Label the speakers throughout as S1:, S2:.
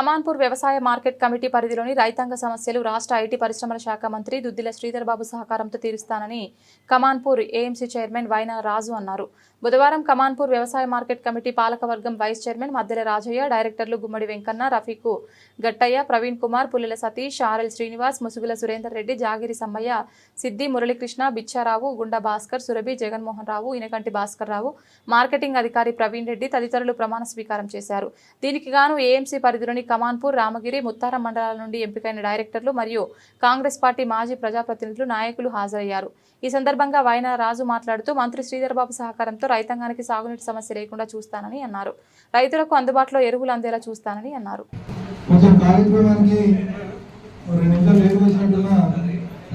S1: కమాన్పూర్ వ్యవసాయ market committee పరిధిలోని రైతాంగ సమస్యలు రాష్ట్ర ఐటీ పరిశ్రమల శాఖ మంత్రి దుద్దిల శ్రీధర్ బాబు సహకారంతో తీరుస్తానని కమాన్పూర్ ఏఎంసీ చైర్మన్ వైనా రాజు అన్నారు. బుధవారం కమాన్పూర్ వ్యవసాయ మార్కెట్ కమిటీ పాలకవర్గం వైస్ చైర్మన్ మద్దెల రాజయ్య డైరెక్టర్లు Gummadi Venkanna Rafiq Gattaiah Praveen Kumar Pullela Satish R L Srinivas Musugula Surender Reddy Jagiri Sammaiah Siddi Muralikrishna Bichcharao Gunda Bhaskar Surabhi Jaganmohan Rao Inakanti Bhaskar Rao marketing అధికారి ప్రవీణ్ రెడ్డి తదితరులు ప్రమాణ స్వీకారం చేశారు. దీనికి గాను AMC పరిధిలోని కమాన్పూర్ రామగిరి ముత్తారం మండలాల నుండి ఎంపికైన డైరెక్టర్లు మరియు కాంగ్రెస్ పార్టీ మాజీ ప్రజాప్రతినిధులు నాయకులు హాజరయ్యారు. ఈ సందర్భంగా వైన రాజు మాట్లాడుతూ మంత్రి శ్రీధర్బాబు సహకారంతో రైతాంగానికి సాగునీటి సమస్య లేకుండా చూస్తానని అన్నారు. రైతులకు అందుబాటులో ఎరువులు అందేలా చూస్తానని అన్నారు.
S2: కొంచెం కార్యక్రమానికి రెండు నిమిషాలు లేట్ వచ్చినట్టుగా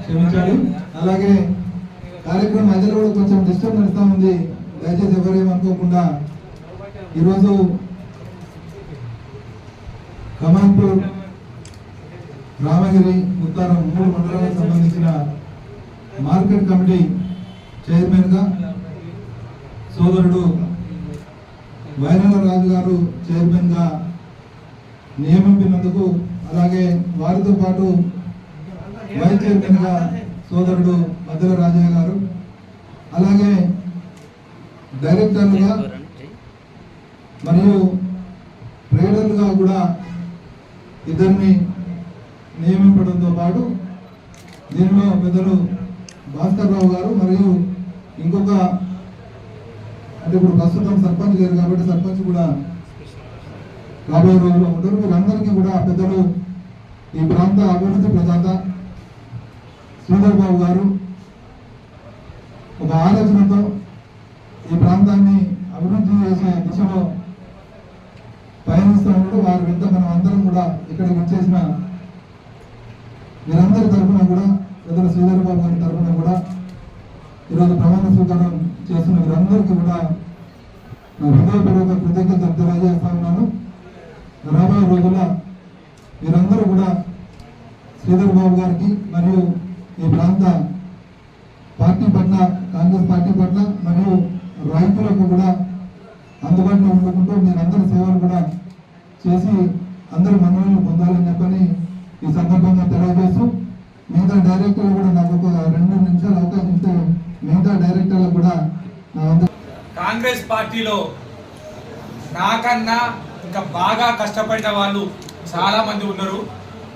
S2: క్షమించాలి. అలాగే కార్యక్రమం మధ్యలో కూడా కొంచెం డిస్టర్బ్ నడుస్తూ ఉంది. దయచేసి ఎవరేమనుకోకుండా ఈరోజు కమాన్పూర్ రామగిరి ఉత్తరం మూడు మండలాలకు సంబంధించిన మార్కెట్ కమిటీ చైర్మన్గా సోదరుడు వైరల రాజు గారు చైర్మన్గా నియమింపినందుకు అలాగే వారితో పాటు వైస్ చైర్మన్గా సోదరుడు మధుర రాజయ్య గారు అలాగే డైరెక్టర్లుగా మరియు ట్రేడర్లుగా కూడా ఇద్దరిని నియమించడంతో పాటు దీనిలో పెద్దలు భాస్కర్ రావు గారు మరియు ఇంకొక అంటే ఇప్పుడు ప్రస్తుతం సర్పంచ్ గారు కాబట్టి సర్పంచ్ కూడా రాబోయే రోజుల్లో ఉంటారు. మీరందరికీ కూడా పెద్దలు ఈ ప్రాంత అభివృద్ధి ప్రదాత శ్రీధర్ బాబు గారు ఒక ఆలోచనతో ఈ ప్రాంతాన్ని అభివృద్ధి చేసే దిశలో పయనిస్తూ వారి వెంట మనం అందరం కూడా ఇక్కడికి వచ్చేసిన మీరందరి తరఫున కూడా పెద్దలు శ్రీధర్ బాబు గారి తరఫున కూడా ఈరోజు ప్రమాణ స్వీకారం చేస్తున్న వీరందరికీ కూడా నా హృదయపూర్వక కృతజ్ఞత తెలియజేస్తా ఉన్నాను. రాబోయే రోజుల మీరందరూ కూడా శ్రీధర్ బాబు గారికి మరియు ఈ ప్రాంత పార్టీ పట్ల కాంగ్రెస్ పార్టీ పట్ల మరియు రైతులకు కూడా అందుబాటులో ఉండుకుంటూ మీరందరి సేవలు కూడా చేసి అందరి మనల్ని పొందాలని చెప్పని ఈ సందర్భంగా తెలియజేస్తూ మిగతా డైరెక్టర్లు కూడా నాకు ఒక రెండు నిమిషాలు అవకాశం ఇస్తే మిగతా డైరెక్టర్లు కూడా
S3: కాంగ్రెస్ పార్టీలో నాకన్నా ఇంకా బాగా కష్టపడిన వాళ్ళు చాలా మంది ఉన్నారు.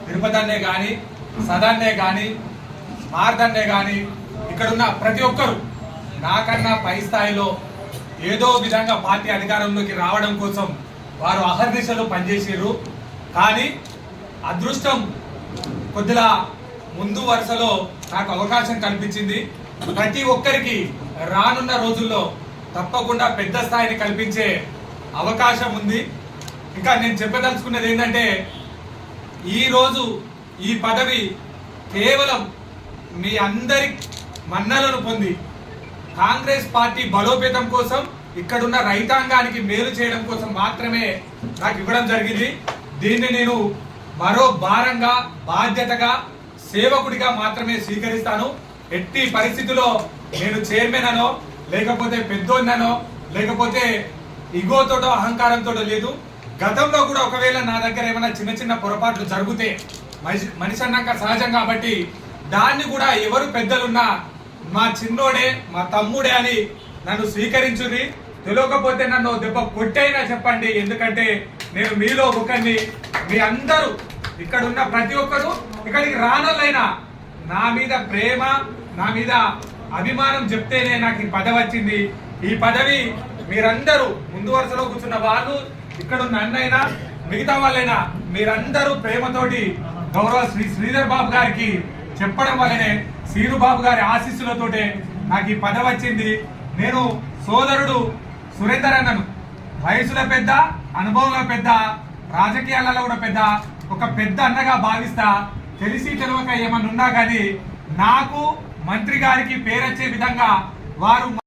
S3: తిరుపతన్నే కానీ సదన్నే కానీ మార్దన్నే కానీ ఇక్కడున్న ప్రతి ఒక్కరు నాకన్నా పై స్థాయిలో ఏదో విధంగా పార్టీ అధికారంలోకి రావడం కోసం వారు అహర్నిశలు పనిచేసారు కానీ అదృష్టం కొద్దిగా ముందు వరుసలో నాకు అవకాశం కల్పించింది. ప్రతి ఒక్కరికి రానున్న రోజుల్లో తప్పకుండా పెద్ద స్థాయిని కల్పించే అవకాశం ఉంది. ఇంకా నేను చెప్పదలుచుకున్నది ఏంటంటే ఈరోజు ఈ పదవి కేవలం మీ అందరి మన్నలను పొంది కాంగ్రెస్ పార్టీ బలోపేతం కోసం ఇక్కడున్న రైతాంగానికి మేలు చేయడం కోసం మాత్రమే నాకు ఇవ్వడం జరిగింది. దీన్ని నేను మరో భారంగా బాధ్యతగా సేవకుడిగా మాత్రమే స్వీకరిస్తాను. ఎట్టి పరిస్థితిలో నేను చైర్మన్ అనో లేకపోతే పెద్దోన్ననో లేకపోతే ఇగోతోటో అహంకారంతో లేదు. గతంలో కూడా ఒకవేళ నా దగ్గర ఏమైనా చిన్న చిన్న పొరపాట్లు జరిగితే మనిషి మనిషి అన్నాక సహజం కాబట్టి దాన్ని కూడా ఎవరు పెద్దలున్నా మా చిన్నోడే మా తమ్ముడే అని నన్ను స్వీకరించుది తెలియకపోతే నన్ను దెబ్బ కొట్టైనా చెప్పండి. ఎందుకంటే నేను మీలో ఒకరిని మీ అందరూ ఇక్కడ ఉన్న ప్రతి ఒక్కరు ఇక్కడికి రానోళ్ళైనా నా మీద ప్రేమ నా మీద అభిమానం చెప్తేనే నాకు ఈ పదవి వచ్చింది. ఈ పదవి మీరందరూ ముందు వరుసలో కూర్చున్న వాళ్ళు ఇక్కడ ఉన్న అన్నైనా మిగతా వాళ్ళైనా మీరందరూ ప్రేమతోటి గౌరవ శ్రీ శ్రీధర్ బాబు గారికి చెప్పడం వల్లనే సీరు బాబు గారి ఆశీస్సులతోటే నాకు ఈ పదవి వచ్చింది. నేను సోదరుడు సురేందర్ అన్నను వయసులో పెద్ద అనుభవంలో పెద్ద రాజకీయాలలో కూడా పెద్ద ఒక పెద్ద అన్నగా భావిస్తా తెలిసి తెలియక ఏమన్నా ఉన్నా కానీ నాకు మంత్రి గారికి పేరొచ్చే విధంగా వారు